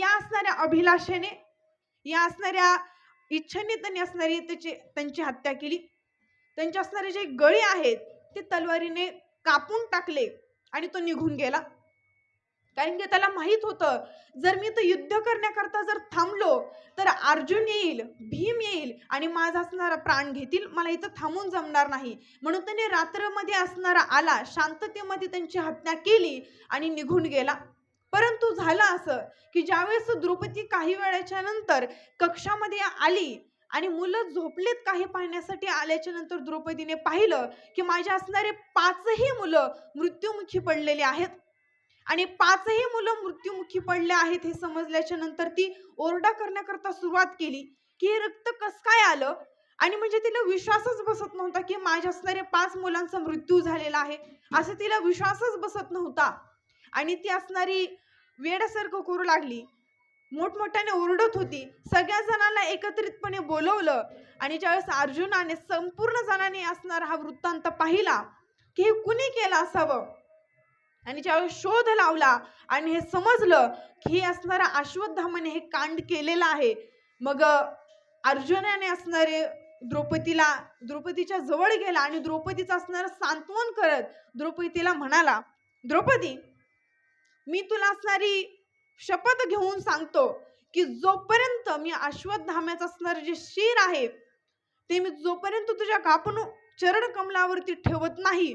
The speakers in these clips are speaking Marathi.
या असणाऱ्या अभिलाषेने या असणाऱ्या इच्छेने त्यांनी असणारी त्याची त्यांची हत्या केली. त्यांचे असणारे जे गळे आहेत ते तलवारीने कापून टाकले आणि तो निघून गेला. कारण की त्याला माहीत होतं जर मी तर युद्ध करण्याकरता जर थांबलो तर अर्जुन येईल भीम येईल आणि माझा असणारा प्राण घेतील. मला इथं थांबून जमणार नाही. म्हणून त्याने रात्रमध्ये असणारा आला शांततेमध्ये त्यांची हत्या केली आणि निघून गेला. परंतु झालं असं की ज्यावेळेस द्रौपदी काही वेळाच्या नंतर कक्षामध्ये आली आणि मुलं झोपलेत काही पाहण्यासाठी आल्याच्यानंतर द्रौपदीने पाहिलं की माझ्या असणारे पाचही मुलं मृत्युमुखी पडलेले आहेत. आणि पाचही मुलं मृत्युमुखी पडले आहेत हे समजल्याच्या नंतर ती ओरडा करण्याकरता सुरुवात केली की हे रक्त कस काय आलं? आणि म्हणजे तिला विश्वासच बसत नव्हता की माझ्या असणारे पाच मुलांचा मृत्यू झालेला आहे. असं तिला विश्वासच बसत नव्हता. आणि ती असणारी वेड्यासारखं करू लागली. मोठमोठ्याने ओरडत होती. सगळ्या जणांना एकत्रितपणे बोलवलं आणि ज्यावेळेस अर्जुनाने संपूर्ण जणांनी असणारा हा वृत्तांत पाहिला की हे कुणी केलं असावं? आणि ज्यावेळेस शोध लावला आणि हे समजलं की हे असणारा अश्वत्थामाने हे कांड केलेलं आहे मग अर्जुनाने असणारे द्रौपदीला द्रौपदीच्या जवळ गेला आणि द्रौपदीचं असणारं सांत्वन करत द्रौपदीला म्हणाला द्रौपदी मी तुला असणारी शपथ घेऊन सांगतो की जोपर्यंत मी अश्वत्थाम्याचं असणार जे शिर आहे ते मी जोपर्यंत तुझ्या कापून चरण कमलावरती ठेवत नाही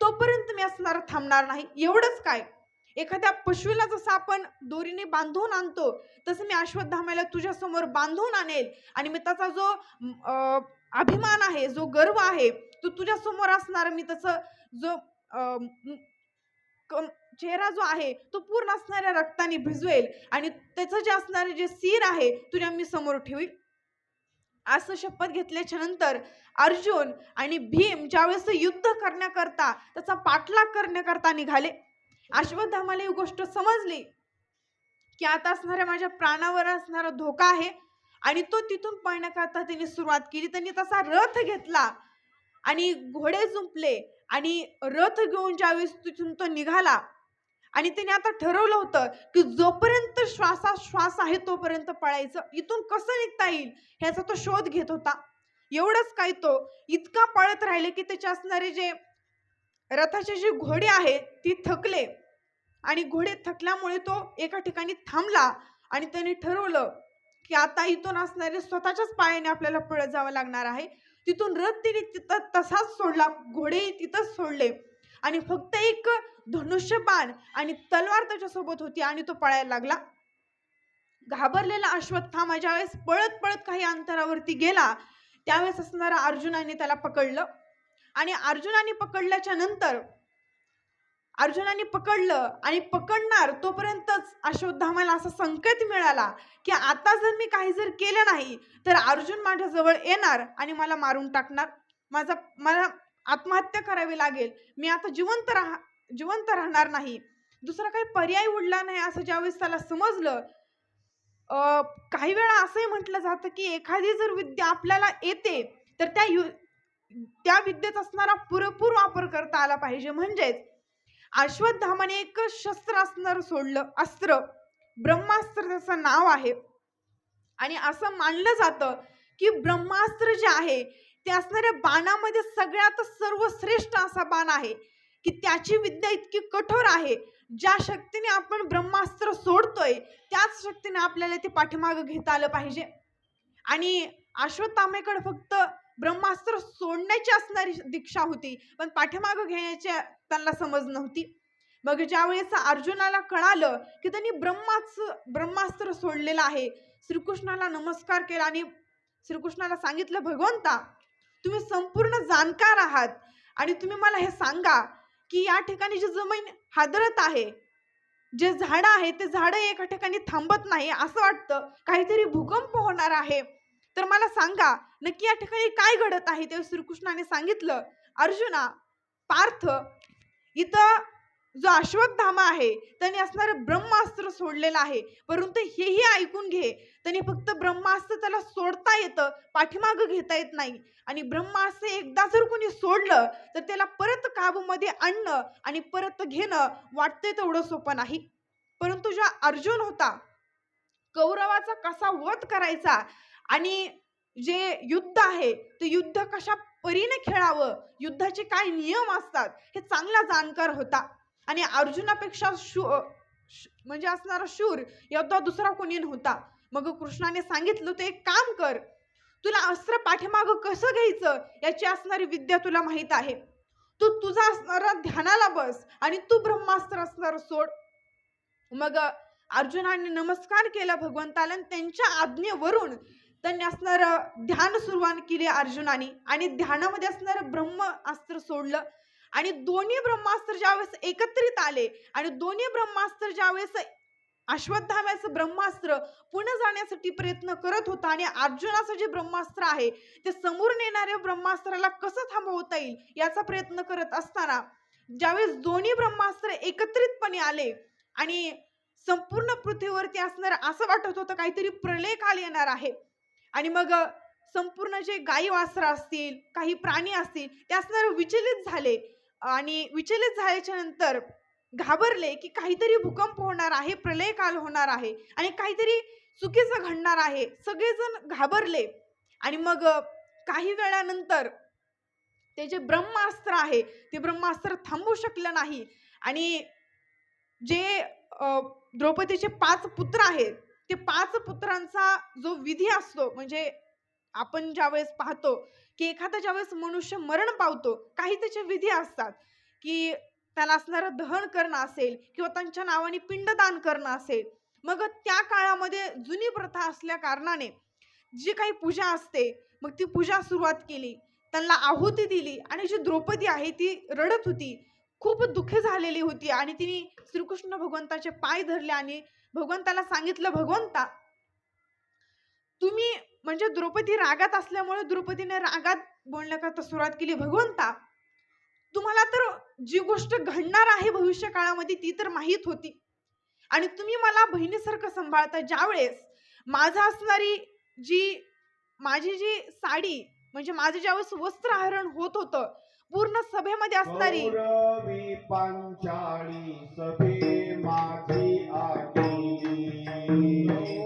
तोपर्यंत मी असणार थांबणार नाही. एवढंच काय? एखाद्या पशुला जसं आपण दोरीने बांधून आणतो तसं मी अश्वत्थाम्याला तुझ्यासमोर बांधून आणेल आणि मी त्याचा जो अभिमान आहे जो गर्व आहे तो तुझ्यासमोर असणार. मी तसं जो कम- चेहरा जो आहे तो पूर्ण असणाऱ्या रक्ताने भिजवेल आणि त्याचं जे असणारे जे सीर आहे तुझ्या मी समोर ठेवील असं शपथ घेतल्याच्या नंतर अर्जुन आणि भीम ज्यावेळेस युद्ध करण्याकरता त्याचा पाठलाग करण्याकरता निघाले. अश्वत्थामाला ही गोष्ट समजली की आता असणाऱ्या माझ्या प्राणावर असणारा धोका आहे आणि तो तिथून पळण्याकरता त्यांनी सुरुवात केली. त्यांनी तसा रथ घेतला आणि घोडे जुंपले आणि रथ घेऊन ज्यावेळेस तिथून तो निघाला आणि त्याने आता ठरवलं होतं की जोपर्यंत श्वासा श्वास आहे तोपर्यंत पळायचं इथून कसं निघता येईल ह्याचा तो शोध घेत होता. एवढंच काय तो इतका पळत राहिले की त्याचे असणारे जे रथाचे जे घोडे आहेत ती थकले आणि घोडे थकल्यामुळे तो एका ठिकाणी थांबला आणि त्याने ठरवलं की आता इथून असणारे स्वतःच्याच पायाने आपल्याला पळत जावं लागणार आहे. तिथून रथ तिने तिथं तसाच सोडला घोडे तिथंच सोडले. आणि फक्त एक धनुष्यबाण आणि तलवार त्याच्यासोबत होती आणि तो पळायला लागला. घाबरलेला अश्वत्थामा ज्यावेळेस पळत पळत काही अंतरावरती गेला. त्यावेळेस असणारा अर्जुनाने त्याला पकडलं. आणि अर्जुनाने पकडल्याच्या नंतर अर्जुनाने पकडलं आणि पकडणार तोपर्यंतच अश्वत्थामाला असा संकेत मिळाला की आता जर मी काही जर केलं नाही तर अर्जुन माझ्याजवळ येणार आणि मला मारून टाकणार. माझा मला आत्महत्या करावी लागेल. मी आता जिवंत राहा जिवंत राहणार नाही. दुसरा काही पर्याय उडला नाही असं ज्यावेळेस त्याला समजलं काही वेळा असंही म्हटलं जातं की एखादी जर विद्या आपल्याला येते तर त्या यु त्या विद्येत असणारा पुरेपूर वापर करता आला पाहिजे. म्हणजेच अश्वत्थामाने एक शस्त्र असणार सोडलं अस्त्र. ब्रह्मास्त्र त्याचं नाव आहे. आणि असं मानलं जातं की ब्रह्मास्त्र जे आहे ते असणाऱ्या बाणामध्ये सगळ्यात सर्वश्रेष्ठ असा बाण आहे की त्याची विद्या इतकी कठोर आहे. ज्या शक्तीने आपण ब्रह्मास्त्र सोडतोय त्याच शक्तीने आपल्याला ते पाठीमागं घेता आलं पाहिजे. आणि अश्वत्थामेकडे फक्त ब्रह्मास्त्र सोडण्याची असणारी दीक्षा होती. पण पाठीमागं घेण्याची त्यांना समज नव्हती. मग ज्यावेळेस अर्जुनाला कळालं की त्यांनी ब्रह्माच ब्रह्मास्त्र सोडलेलं आहे श्रीकृष्णाला नमस्कार केला आणि श्रीकृष्णाला सांगितलं भगवंता तुम्ही संपूर्ण जाणकार आहात आणि तुम्ही मला हे सांगा की या ठिकाणी जी जमीन हादरत आहे जे झाडं आहे ते झाडं एका ठिकाणी थांबत नाही असं वाटतं. काहीतरी भूकंप होणार आहे. तर मला सांगा नक्की या ठिकाणी काय घडत आहे? ते श्रीकृष्णाने सांगितलं अर्जुना पार्थ इथं जो अश्वत्थामा आहे त्याने असणारं ब्रह्मास्त्र सोडलेलं आहे. परंतु हेही ऐकून घे. त्याने फक्त ब्रह्मास्त्र त्याला सोडता येतं पाठीमागं घेता येत नाही. आणि ब्रह्मास्त्र एकदा जर कोणी सोडलं तर त्याला परत काबूमध्ये आणणं आणि परत घेणं वाटतंय तेवढं सोपं नाही. परंतु जो अर्जुन होता कौरवाचा कसा वध करायचा आणि जे युद्ध आहे ते युद्ध कशा परीने खेळावं? युद्धाचे काय नियम असतात? हे चांगला जाणकार होता. आणि अर्जुनापेक्षा शू म्हणजे असणारा शूर योद्धा दुसरा कोणी नव्हता. मग कृष्णाने सांगितलं ते एक काम कर. तुला अस्त्र पाठीमाग कसं घ्यायचं? याची असणारी विद्या तुला माहीत आहे. तू तुझा असणारा ध्यानाला बस आणि तू ब्रह्मास्त्र असणार सोड. मग अर्जुनाने नमस्कार केला भगवंताला आणि त्यांच्या आज्ञेवरून त्यांनी असणार ध्यान सुरुवात केली अर्जुनाने आणि ध्यानामध्ये असणारं ब्रह्मास्त्र सोडलं. आणि दोन्ही ब्रह्मास्त्र ज्यावेळेस एकत्रित आले आणि दोन्ही ब्रह्मास्त्र ज्यावेळेस अश्वत्थाम्याचं ब्रह्मास्त्र पुन्हा जाण्यासाठी प्रयत्न करत होता आणि अर्जुनाचं जे ब्रह्मास्त्र आहे ते समोर नेणाऱ्या ब्रह्मास्त्राला कसं थांबवता येईल याचा प्रयत्न करत असताना ज्यावेळेस दोन्ही ब्रह्मास्त्र एकत्रितपणे आले आणि संपूर्ण पृथ्वीवरती असणार असं वाटत होतं काहीतरी प्रलय काल येणार आहे. आणि मग संपूर्ण जे गाई वासर असतील काही प्राणी असतील त्या असणार विचलित झाले. आणि विचलित झाल्याच्यानंतर घाबरले की काहीतरी भूकंप होणार आहे प्रलय काल होणार आहे आणि काहीतरी चुकीचं घडणार आहे. सगळेजण घाबरले. आणि मग काही वेळानंतर ते जे ब्रह्मास्त्र आहे ते ब्रह्मास्त्र थांबू शकलं नाही. आणि जे द्रौपदीचे पाच पुत्र आहेत ते पाच पुत्रांचा जो विधी असतो म्हणजे आपण ज्यावेळेस पाहतो की एखादा ज्यावेळेस मनुष्य मरण पावतो काही त्याचे विधी असतात की त्याला असणारं दहन करणं असेल किंवा त्यांच्या नावाने पिंडदान करणं असेल मग त्या काळामध्ये जुनी प्रथा असल्या कारणाने जी काही पूजा असते मग ती पूजा सुरुवात केली त्यांना आहुती दिली आणि जी द्रौपदी आहे ती रडत होती खूप दुःखी झालेली होती आणि तिने श्रीकृष्ण भगवंताचे पाय धरले आणि भगवंताला सांगितलं भगवंता तुम्ही म्हणजे द्रौपदी रागात असल्यामुळे द्रौपदीने रागात बोलण्याकरता सुरुवात केली. भगवंता तुम्हाला तर जी गोष्ट घडणार आहे भविष्य काळामध्ये ती तर माहीत होती. आणि तुम्ही मला बहिणीसारखं सांभाळता. ज्यावेळेस माझं असणारी जी माझी जी साडी म्हणजे माझं ज्यावेळेस वस्त्रहरण होत होतं पूर्ण सभेमध्ये असणारी कौरवी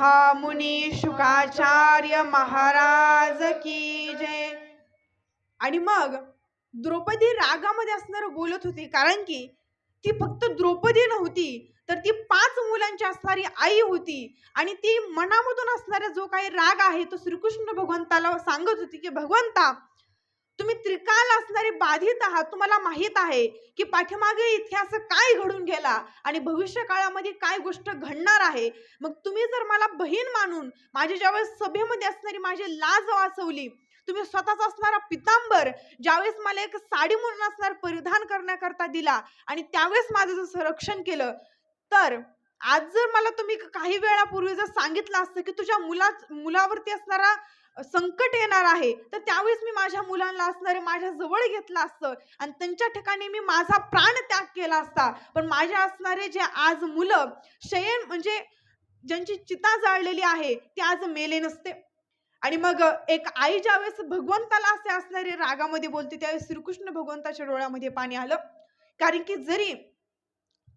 महामुनी शुकाचार्य महाराज की जय. आणि मग द्रौपदी रागामध्ये असणार बोलत होती कारण की ती फक्त द्रौपदी नव्हती तर ती पाच मुलांची असणारी आई होती. आणि ती मनामधून असणारा जो काही राग आहे तो श्रीकृष्ण भगवंताला सांगत होती की भगवंता तुम्ही त्रिकाल असणारे बाधित आहात तुम्हाला माहीत आहे की पाठीमागे इतिहास काय घडून गेला आणि भविष्य काळामध्ये काय गोष्ट घडणार आहे? मग तुम्ही जर मला बहीण मानून माझी ज्यावेळेस सभेमध्ये असणारी माझी लाज वाचवली तुम्ही स्वतःच असणारा पितांबर ज्यावेळेस मला एक साडी म्हणून असणार परिधान करण्याकरता दिला आणि त्यावेळेस माझं जर संरक्षण केलं तर आज जर मला तुम्ही काही वेळापूर्वी जर सांगितलं असतं की तुझ्या मुला मुलावरती असणारा संकट येणार आहे. तर त्यावेळेस मी माझ्या मुलांना असणारे माझ्या जवळ घेतलं असतं. आणि त्यांच्या ठिकाणी मी माझा प्राण त्याग केला असता. पण माझ्या असणारे जे आज मुलं शयन म्हणजे ज्यांची चिता जाळलेली आहे ते आज मेले नसते. आणि मग एक आई ज्यावेळेस भगवंताला असे असणारे रागामध्ये बोलते त्यावेळेस श्रीकृष्ण भगवंताच्या डोळ्यामध्ये पाणी आलं. कारण की जरी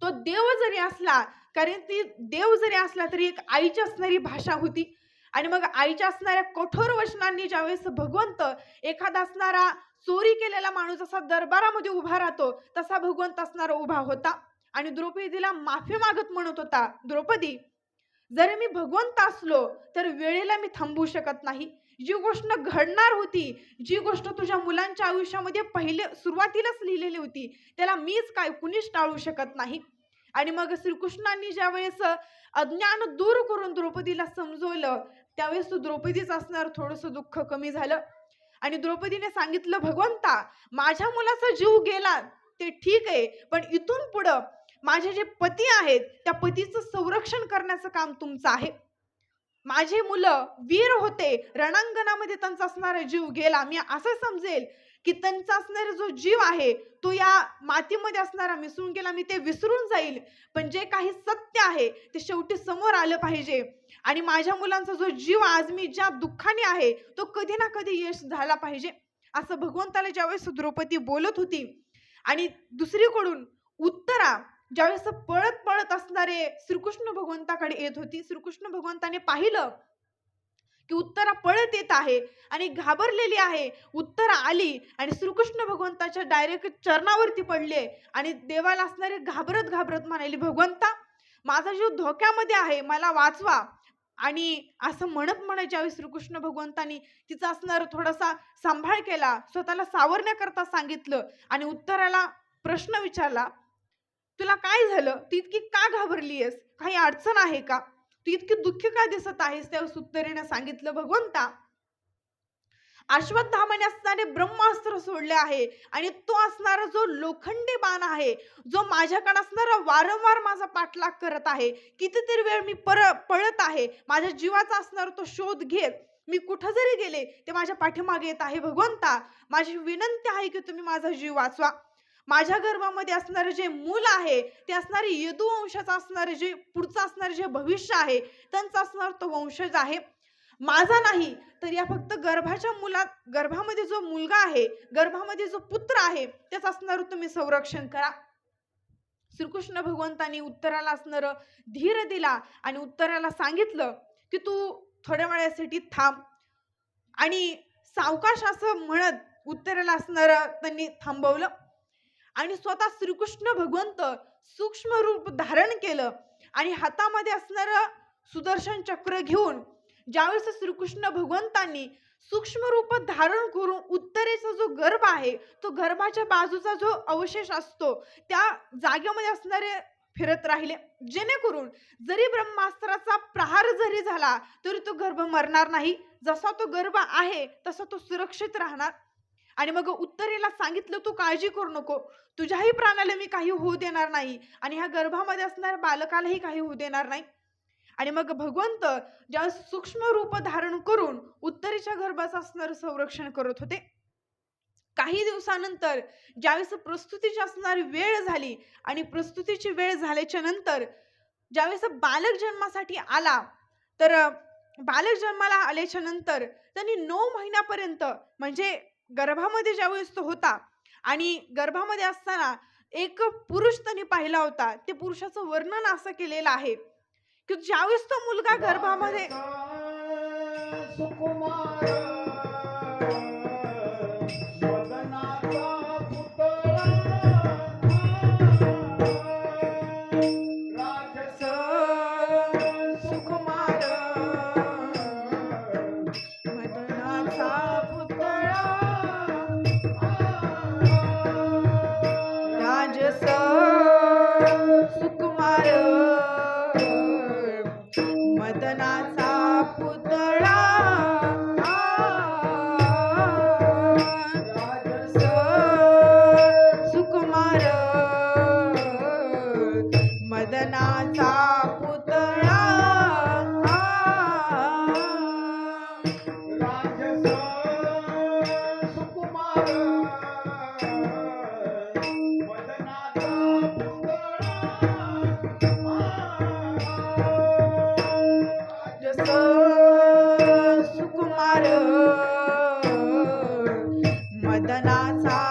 तो देव जरी असला कारण ती देव जरी असला तरी एक आईची असणारी भाषा होती. आणि मग आईच्या असणाऱ्या कठोर वचनांनी ज्यावेळेस भगवंत एखादा असणारा चोरी केलेला माणूस जसा दरबारामध्ये उभा राहतो तसा भगवंत असणारा उभा होता. आणि द्रौपदीला माफी मागत म्हणत होता द्रौपदी जर मी भगवंत असलो तर वेळेला मी थांबू शकत नाही. जी गोष्ट घडणार होती जी गोष्ट तुझ्या मुलांच्या आयुष्यामध्ये पहिले सुरुवातीलाच लिहिलेली होती त्याला मीच काय कुणीच टाळू शकत नाही. आणि मग श्रीकृष्णांनी ज्यावेळेस अज्ञान दूर करून द्रौपदीला समजवलं त्यावेळेस द्रौपदीच असणार. थोडस दुःख कमी झालं. आणि द्रौपदीने सांगितलं भगवंता माझ्या मुलाचा जीव गेला ते ठीक आहे पण इथून पुढं माझे जे पती आहेत त्या पतीचं संरक्षण करण्याचं काम तुमचं आहे. माझे मुलं वीर होते रणांगणामध्ये त्यांचा असणारा जीव गेला मी असं समजेल की त्यांचा असणारा जो जीव आहे तो या मातीमध्ये असणारा मिसळून गेला मी ते विसरून जाईल. पण जे काही सत्य आहे ते शेवटी समोर आलं पाहिजे. आणि माझ्या मुलांचा जो जीव आज मी ज्या दुःखाने आहे तो कधी ना कधी यश झाला पाहिजे. असं भगवंताला ज्यावेळेस द्रौपदी बोलत होती आणि दुसरीकडून उत्तरा ज्यावेळेस पळत पळत असणारे श्रीकृष्ण भगवंताकडे येत होती श्रीकृष्ण भगवंताने पाहिलं की उत्तरा पळत येत आहे आणि घाबरलेली आहे. उत्तरा आली आणि श्रीकृष्ण भगवंताच्या डायरेक्ट चरणावरती पडले आणि देवाला असणारे घाबरत घाबरत म्हणाली भगवंता माझा जीव धोक्यामध्ये आहे मला वाचवा. आणि असं म्हणत म्हणायच्या वेळी श्रीकृष्ण भगवंतानी तिचा असणार थोडासा सांभाळ केला स्वतःला सावरण्याकरता सांगितलं आणि उत्तराला प्रश्न विचारला तुला काय झालं? ती इतकी का घाबरलीयस? काही अडचण आहे का? तू इतकी दुःखी का दिसत आहेस? त्या सुत्तरेने सांगितलं भगवंता अश्वत्थामाने असणारे ब्रह्मास्त्र सोडले आहे आणि तो असणारा जो लोखंडी बाण आहे जो माझ्याकडे असणारा वारंवार माझा पाठलाग करत आहे कितीतरी वेळ मी पर पळत आहे माझ्या जीवाचा असणारा तो शोध घेत मी कुठं जरी गेले ते माझ्या पाठीमागे येत आहे भगवंता माझी विनंती आहे की तुम्ही माझा जीव वाचवा. माझ्या गर्भामध्ये असणारे जे मूल आहे ते असणारे यदुवंशाचं असणारे जे पुढचं असणारे जे भविष्य आहे त्यांचा असणार तो वंशज आहे. माझा नाही तर या फक्त गर्भाच्या मुलात गर्भामध्ये जो मुलगा आहे गर्भामध्ये जो पुत्र आहे त्याचं असणार तुम्ही संरक्षण करा. श्रीकृष्ण भगवंतानी उत्तराला असणार धीर दिला आणि उत्तराला सांगितलं की तू थोड्या वेळासाठी थांब. आणि सावकाश असं म्हणत उत्तराला असणार त्यांनी थांबवलं. आणि स्वतः श्रीकृष्ण भगवंत सूक्ष्म रूप धारण केलं. आणि हातामध्ये असणारं सुदर्शन चक्र घेऊन ज्यावेळेस श्रीकृष्ण भगवंतांनी सूक्ष्म रूप धारण करून उत्तरेचा जो गर्भ आहे तो गर्भाच्या बाजूचा जो अवशेष असतो त्या जागेमध्ये असणारे फिरत राहिले. जेणेकरून जरी ब्रह्मास्त्राचा प्रहार जरी झाला तरी तो गर्भ मरणार नाही. जसा तो गर्भ आहे तसा तो सुरक्षित राहणार. आणि मग उत्तरेला सांगितलं तू काळजी करू नको. तुझ्याही प्राणाला मी काही होऊ देणार नाही आणि ह्या गर्भामध्ये असणाऱ्या बालकालाही काही होऊ देणार नाही. आणि मग भगवंत ज्या सूक्ष्म रूप धारण करून उत्तरेच्या गर्भाचं असणारं संरक्षण करत होते. काही दिवसानंतर ज्यावेळेस प्रस्तुतीची असणारी वेळ झाली आणि प्रस्तुतीची वेळ झाल्याच्यानंतर ज्यावेळेस बालक जन्मासाठी आला तर बालक जन्माला आल्याच्यानंतर त्यांनी नऊ महिन्यापर्यंत म्हणजे गर्भामध्ये ज्यावेळेस तो होता आणि गर्भामध्ये असताना एक पुरुष त्यांनी पाहिला होता ते पुरुषाचं वर्णन असं केलेलं आहे की ज्यावेळेस तो मुलगा गर्भामध्ये मदनाचा